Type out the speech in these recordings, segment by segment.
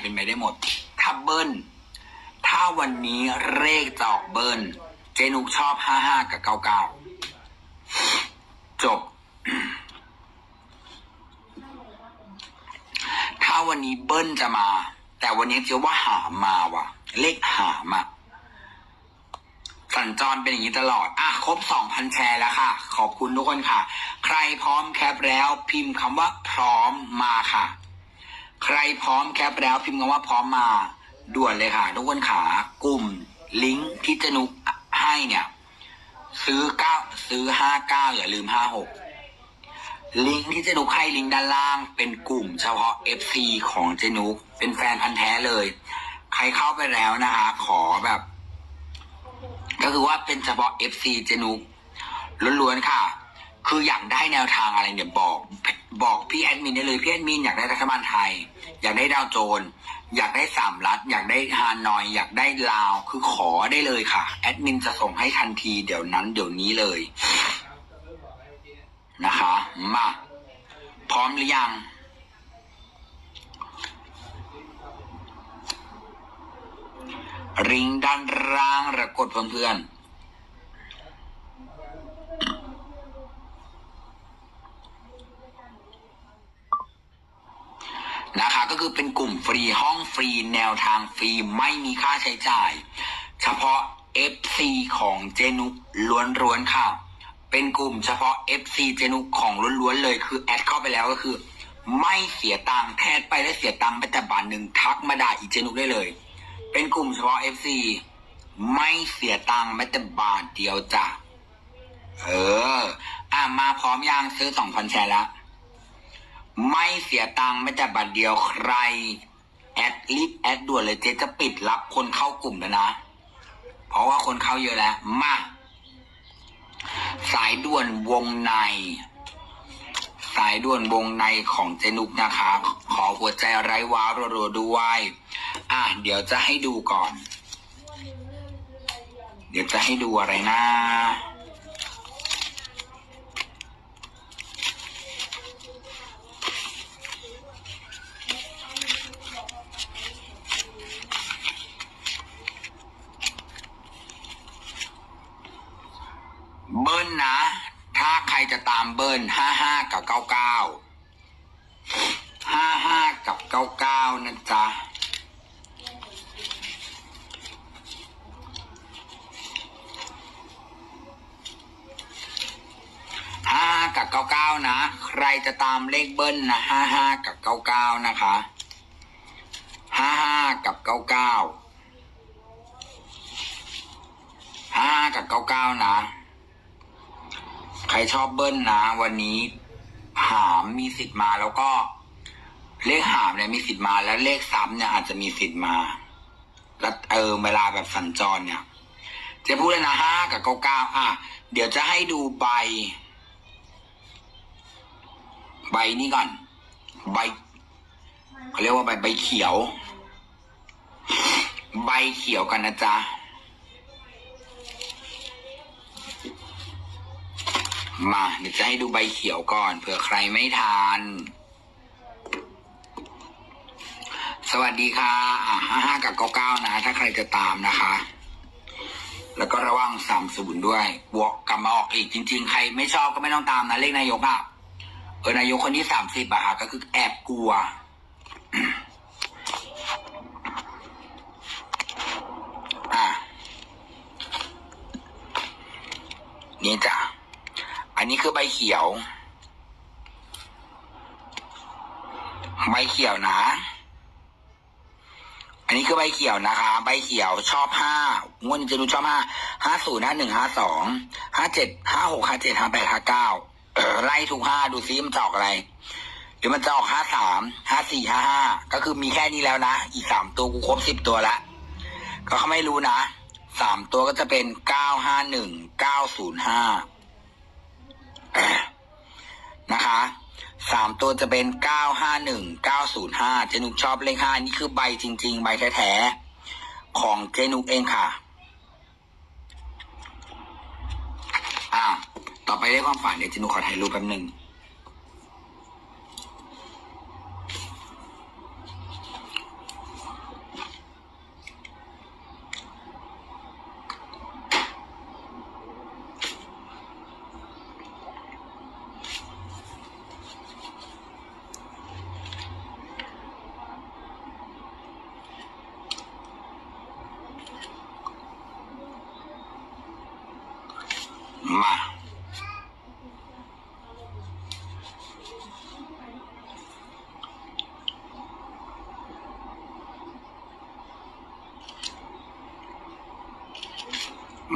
เป็นไปได้หมด ถ้าเบิ้ล ถ้าวันนี้เลขจะออกเบิ้ล เจนุกชอบห้าห้ากับเก้าเก้าจบ ถ้าวันนี้เบิ้ลจะมา แต่วันนี้เชื่อว่าหามาว่ะ เลขหามอะสัญจรเป็นอย่างนี้ตลอด อะ ครบสองพันแชร์แล้วค่ะ ขอบคุณทุกคนค่ะ ใครพร้อมแคปแล้วพิมพ์คำว่าพร้อมมาค่ะ ใครพร้อมแคปแล้วพิมพ์คำว่าพร้อมมาด่วนเลยค่ะทุกคนขากลุ่มลิงก์ที่เจนุกให้เนี่ย ซื้อเก้าซื้อห้าเก้าอย่าลืมห้าหกลิงก์ที่เจนุกให้ลิงก์ด้านล่าง เป็นกลุ่มเฉพาะ FC ของเจนุกเป็นแฟนพันธ์แท้เลย ใครเข้าไปแล้วนะคะ ขอแบบ ก็คือว่าเป็นเฉพาะ FC เจนุกล้วนๆค่ะ คืออยากได้แนวทางอะไรเนี่ยบอก บอกพี่แอดมินได้เลยพี่แอดมินอยากได้รัฐบาลไทย อยากได้ดาวโจน อยากได้สามรัฐ อยากได้ฮานอย อยากได้ลาว คือขอได้เลยค่ะ แอดมินจะส่งให้ทันทีเดี๋ยวนั้นเดี๋ยวนี้เลย นะคะ มา พร้อมหรือยังริงด้านล่างระกดเพื่อนๆนะคะ ก็คือเป็นกลุ่มฟรีห้องฟรี แนวทางฟรีไม่มีค่าใช้จ่าย เฉพาะ FC ของเจนุกล้วนๆค่ะ เป็นกลุ่มเฉพาะ FC เจนุกของล้วนๆเลยคือแอดเข้าไปแล้วก็คือ ไม่เสียตังค์แทนไปแล้วเสียตังค์ไปแต่บาทหนึ่งทักมาด่าอีเจนุกได้เลย เป็นกลุ่มเฉพาะ FC ไม่เสียตังค์แม้แต่บาทเดียวจ้ะเออ อะมาพร้อมยังซื้อสองพันแชร์แล้ว ไม่เสียตังค์แม้แต่บาทเดียวใคร แอดรีบแอดด่วนเลยเจ๊จะปิดรับคนเข้ากลุ่มแล้วนะ เพราะว่าคนเข้าเยอะแล้ว มา สายด่วนวงใน สายด่วนวงในของเจนุกนะคะ ขอหัวใจไร้ว้าวรัวๆด้วย อะ เดี๋ยวจะให้ดูก่อน เดี๋ยวจะให้ดูอะไรนะ เบิ้ลนะ ถ้าใครจะตามเบิ้ลห้าห้ากับเก้าเก้าห้าห้ากับเก้าเก้านะจ๊ะห้ากับเก้าเก้านะ ใครจะตามเลขเบิ้ลนะห้าห้ากับเก้าเก้านะคะห้าห้ากับเก้าเก้าห้ากับเก้าเก้านะ ใครชอบเบิ้ลนะ วันนี้หามมีสิทธิ์มาแล้วก็ เลขหามเนี่ยมีสิทธิ์มา แล้วเลขซ้ำเนี่ยอาจจะมีสิทธิ์มาแล้วเออเวลาแบบสัญจรเนี่ยจะพูดเลยนะห้ากับเก้าเก้าอะ เดี๋ยวจะให้ดูใบ ใบนี้ก่อน ใบเขาเรียกว่าใบใบเขียว ใบเขียวกันนะจ๊ะ มาเดี๋ยวจะให้ดูใบเขียวก่อนเผื่อใครไม่ทาน สวัสดีค่ะอะห้าห้ากับเก้าเก้านะ ถ้าใครจะตามนะคะ แล้วก็ระวังสามศูนย์ด้วย บวกกลับมาออกอีกจริง ๆ ใครไม่ชอบก็ไม่ต้องตามนะ เลขนายกอะ เออนายกคนที่สามสิบอะค่ะก็คือแอบกลัวอะนี่จ้ะ อันนี้คือใบเขียว ใบเขียวนะ อันนี้คือใบเขียวนะคะ ใบเขียวชอบห้างวดจะรู้ชอบห้าห้าศูนย์ห้าหนึ่งห้าสองห้าเจ็ดห้าหกห้าเจ็ดห้าแปดห้าเก้าไล่ทุกห้าดูซิมันจะออกอะไรเดี๋ยวมันจะออกห้าสามห้าสี่ห้าห้าก็คือมีแค่นี้แล้วนะ อีกสามตัวกูครบสิบตัวละก็เขาไม่รู้นะสามตัวก็จะเป็นเก้าห้าหนึ่งเก้าศูนย์ห้า นะคะสามตัวจะเป็นเก้าห้าหนึ่งเก้าศูนย์ห้าเจนุกชอบเลขห้านี่คือใบจริง ๆ ใบแท้ๆของเจนุกเองค่ะ อ่าต่อไปเลขความฝันเดี๋ยวเจนุกขอถ่ายรูปแป๊บหนึ่ง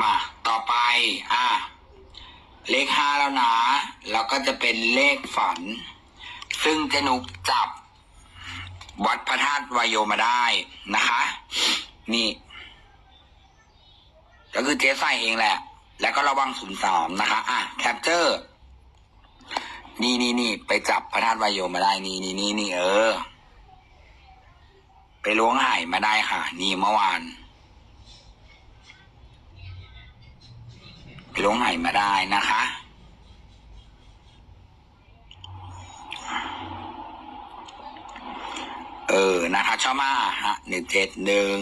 มา ต่อไป อะ เลขห้าแล้วนะ แล้วก็จะเป็นเลขฝัน ซึ่งเจนุกจับ วัดพระธาตุวายโยมาได้นะคะ นี่ ก็คือเจ๊ใส่เองแหละ แล้วก็ระวังศูนย์สามนะคะ อะ แคปเจอร์ นี่นี่นี่ไปจับพระธาตุวายโยมาได้ นี่นี่นี่นี่เออ ไปล้วงไห่มาได้ค่ะ นี่เมื่อวาน ไป ล้วงไห่มาได้นะคะ เออ นะคะ ชอบมาฮะหนึ่งเจ็ดหนึ่ง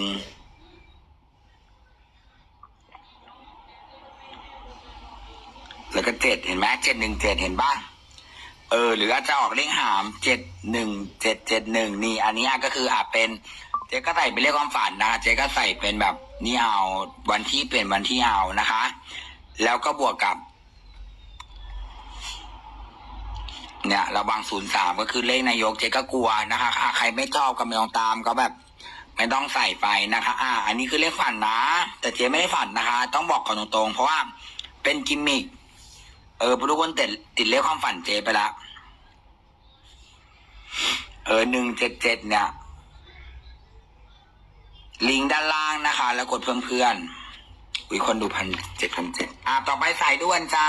แล้วก็เจ็ดเห็นไหมเจ็ดหนึ่งเจ็ดเห็นบ้างเออ หรืออาจจะออกเลขหามเจ็ดหนึ่งเจ็ดเจ็ดหนึ่งนี่ อันนี้ก็คืออาจเป็นเจ๊ก็ใส่เป็นเลขความฝันนะเจ๊ก็ใส่เป็นแบบนี่เอาวันที่เปลี่ยนวันที่เอานะคะ แล้วก็บวกกับ เนี่ยระวังศูนย์สามก็คือเลขนายกเจ๊ก็กลัวนะคะอะใครไม่ชอบก็ไม่ต้องตามก็แบบ ไม่ต้องใส่ไปนะคะ อ่า อันนี้คือเลขฝันนะ แต่เจ๊ไม่ได้ฝันนะคะ ต้องบอกก่อนตรงๆ เพราะว่าเป็นกิมมิคเออทุกคนติดติดเลขความฝันเจ๊ไปละเออหนึ่งเจ็ดเจ็ดเนี่ย ลิงก์ด้านล่างนะคะ แล้วกดเพื่อนเพื่อน อุ้ยคนดูพันเจ็ดพันเจ็ดอะต่อไปสายด่วนจ้า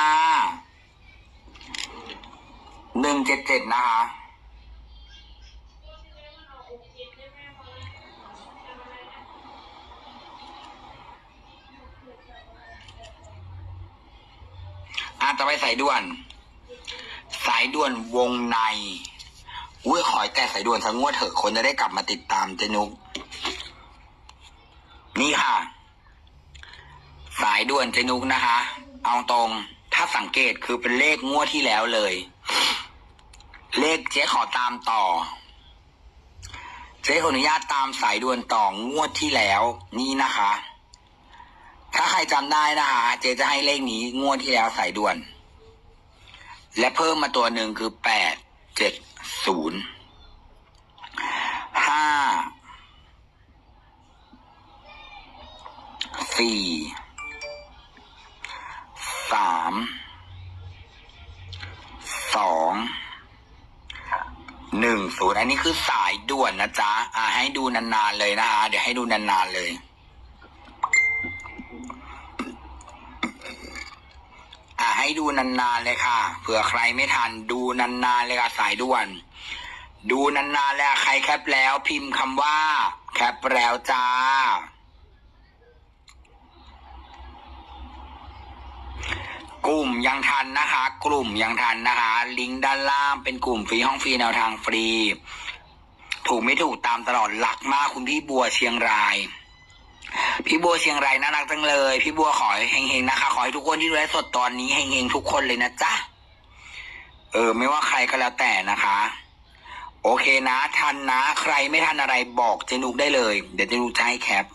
หนึ่งเจ็ดเจ็ดนะคะ อะต่อไปสายด่วน สายด่วนวงในอุ้ยขอยแต่สายด่วนทั้งงวดเถอะคนจะได้กลับมาติดตามเจนุก นี่ค่ะายด่วนเจนุกนะคะ เอาตรงถ้าสังเกตคือเป็นเลขงวดที่แล้วเลย เลขเจ๊ขอตามต่อ เจ๊ขออนุญาตตามสายด่วนต่องวดที่แล้วนี่นะคะ ถ้าใครจำได้นะคะ เจ๊จะให้เลขนี้งวดที่แล้วสายด่วน และเพิ่มมาตัวหนึ่งคือแปดเจ็ดศูนย์ห้าสี่ ศูนย์อันนี้คือสายด่วนนะจ๊ะ อ่า ให้ดูนานๆเลยนะคะ เดี๋ยวให้ดูนานๆเลย อ่า ให้ดูนานๆเลยค่ะ เผื่อใครไม่ทันดูนานๆเลยค่ะสายด่วน ดูนานๆแล้วใครแคปแล้วพิมพ์คำว่า แคปแล้วจ้า กลุ่มยังทันนะคะ กลุ่มยังทันนะคะ ลิงก์ด้านล่างเป็นกลุ่มฟรีห้องฟรีแนวทางฟรี ถูกไม่ถูกตามตลอดหลักมากคุณพี่บัวเชียงราย พี่บัวเชียงรายน่ารักจังเลย พี่บัวขอให้เฮงๆนะคะ ขอให้ทุกคนที่ดูไลฟ์สดตอนนี้เฮงๆทุกคนเลยนะจ๊ะเออ ไม่ว่าใครก็แล้วแต่นะคะ โอเคนะทันนะ ใครไม่ทันอะไรบอกเจนุกได้เลย เดี๋ยวเจนุกจะให้แคป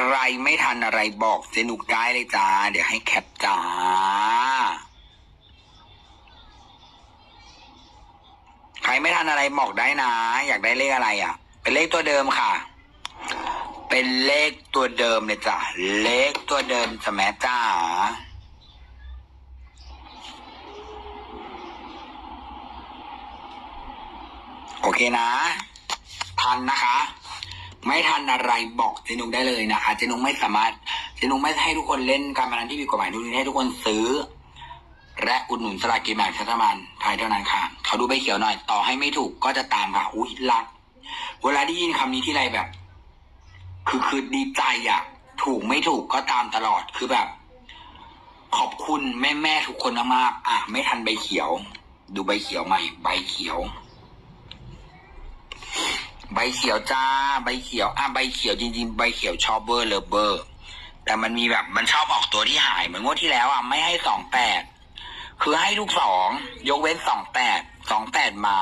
ใครไม่ทันอะไรบอกเจนุกได้เลยจ้า เดี๋ยวให้แคปจ้า ใครไม่ทันอะไรบอกได้นะ อยากได้เลขอะไรอะ เป็นเลขตัวเดิมค่ะ เป็นเลขตัวเดิมเลยจ้ะ เลขตัวเดิมจะแม่จ้าโอเคนะ ทันนะคะ ไม่ทันอะไรบอกเจนุกได้เลยนะคะ เจนุกไม่สามารถ เจนุกไม่ให้ทุกคนเล่นการพนันที่ผิดกฎหมายทุกนี้ให้ทุกคนซื้อ และอุดหนุนสลากกินแบ่งรัฐบาลไทยเท่านั้นค่ะ เขาดูใบเขียวหน่อย ต่อให้ไม่ถูกก็จะตามค่ะ อุ้ยรัก เวลาได้ยินคำนี้ที่ไรแบบ คือคือดีใจอะถูกไม่ถูกก็ตามตลอด คือแบบ ขอบคุณแม่แม่ทุกคนมากๆอะ ไม่ทันใบเขียว ดูใบเขียวใหม่ ใบเขียว ใบเขียวจ้า ใบเขียวอะใบเขียวจริงๆ ใบเขียวชอบเบอร์เลเบอร์ แต่มันมีแบบมันชอบออกตัวที่หายเหมือนงวดที่แล้วอะไม่ให้สองแปดคือให้ทุกสองยกเว้นสองแปดสองแปดมา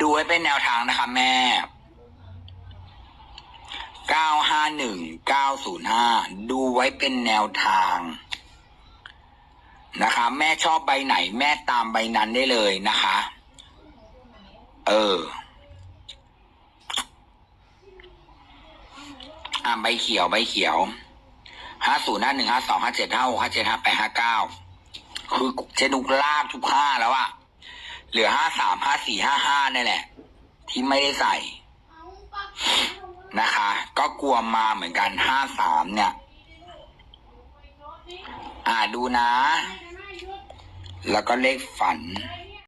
ดูไว้เป็นแนวทางนะคะแม่เก้าห้าหนึ่งเก้าศูนย์ห้าดูไว้เป็นแนวทาง นะคะ แม่ชอบใบไหน แม่ตามใบนั้นได้เลยนะคะ เอออ่าใบเขียวใบเขียวห้าศูนย์ห้าหนึ่งห้าสองห้าเจ็ดห้าหกห้าเจ็ดห้าแปดห้าเก้าคือเจดุกลาบทุกห้าแล้วอะเหลือห้าสามห้าสี่ห้าห้านี่แหละ ที่ไม่ได้ใส่นะคะ ก็กลัวมาเหมือนกันห้าสามเนี่ย อ่าดูนะ แล้วก็เลขฝัน